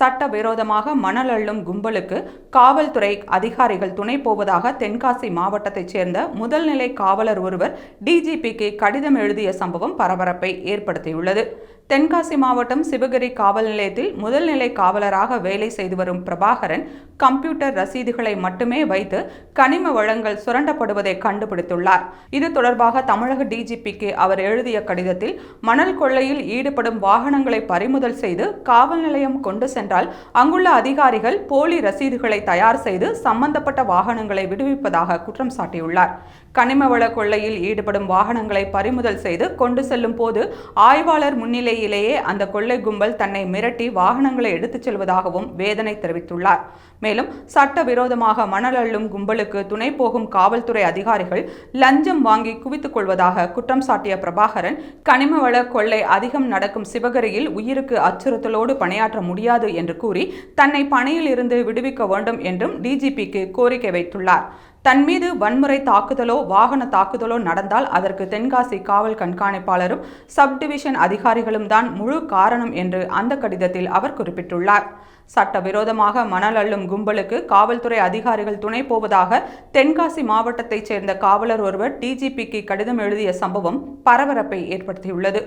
சட்டவிரோதமாக மணல் அள்ளும் கும்பலுக்கு காவல்துறை அதிகாரிகள் துணை போவதாக தென்காசி மாவட்டத்தைச் சேர்ந்த முதல்நிலை காவலர் ஒருவர் டிஜிபிக்கு கடிதம் எழுதிய சம்பவம் பரபரப்பை ஏற்படுத்தியுள்ளது. தென்காசி மாவட்டம் சிவகிரி காவல் நிலையத்தில் முதல்நிலை காவலராக வேலை செய்து வரும் பிரபாகரன் கம்ப்யூட்டர் ரசீதுகளை மட்டுமே வைத்து கனிம வளங்கள் சுரண்டப்படுவதை கண்டுபிடித்துள்ளார். இது தொடர்பாக தமிழக டிஜிபிக்கு அவர் எழுதிய கடிதத்தில் மணல் கொள்ளையில் ஈடுபடும் வாகனங்களை பறிமுதல் செய்து காவல் நிலையம் கொண்டு சென்றால் அங்குள்ள அதிகாரிகள் போலி ரசீதுகளை தயார் செய்து சம்பந்தப்பட்ட வாகனங்களை விடுவிப்பதாக குற்றம் சாட்டியுள்ளார். கனிமவள கொள்ளையில் ஈடுபடும் வாகனங்களை பறிமுதல் செய்து கொண்டு செல்லும் போது ஆய்வாளர் முன்னிலையிலேயே அந்த கொள்ளை கும்பல் தன்னை மிரட்டி வாகனங்களை எடுத்துச் செல்வதாகவும் வேதனை தெரிவித்துள்ளார். மேலும் சட்டவிரோதமாக மணல் அள்ளும் கும்பலுக்கு துணை போகும் காவல்துறை அதிகாரிகள் லஞ்சம் வாங்கி குவித்துக் கொள்வதாக குற்றம் சாட்டிய பிரபாகரன் கனிமவள கொள்ளை அதிகம் நடக்கும் சிவகரியில் உயிருக்கு அச்சுறுத்தலோடு பணியாற்ற முடியாது என்று கூறி தன்னை பணியில் இருந்து விடுவிக்க வேண்டும் என்றும் டிஜிபிக்கு கோரிக்கை வைத்துள்ளார். தன் மீது வன்முறை தாக்குதலோ வாகன தாக்குதலோ நடந்தால் அதற்கு தென்காசி காவல் கண்காணிப்பாளரும் சப் டிவிஷன் அதிகாரிகளும் தான் முழு காரணம் என்று அந்த கடிதத்தில் அவர் குறிப்பிட்டுள்ளார். சட்டவிரோதமாக மணல் அள்ளும் கும்பலுக்கு காவல்துறை அதிகாரிகள் துணை போவதாக தென்காசி மாவட்டத்தைச் சேர்ந்த காவலர் ஒருவர் டிஜிபிக்கு கடிதம் எழுதிய சம்பவம் பரபரப்பை ஏற்படுத்தியுள்ளது.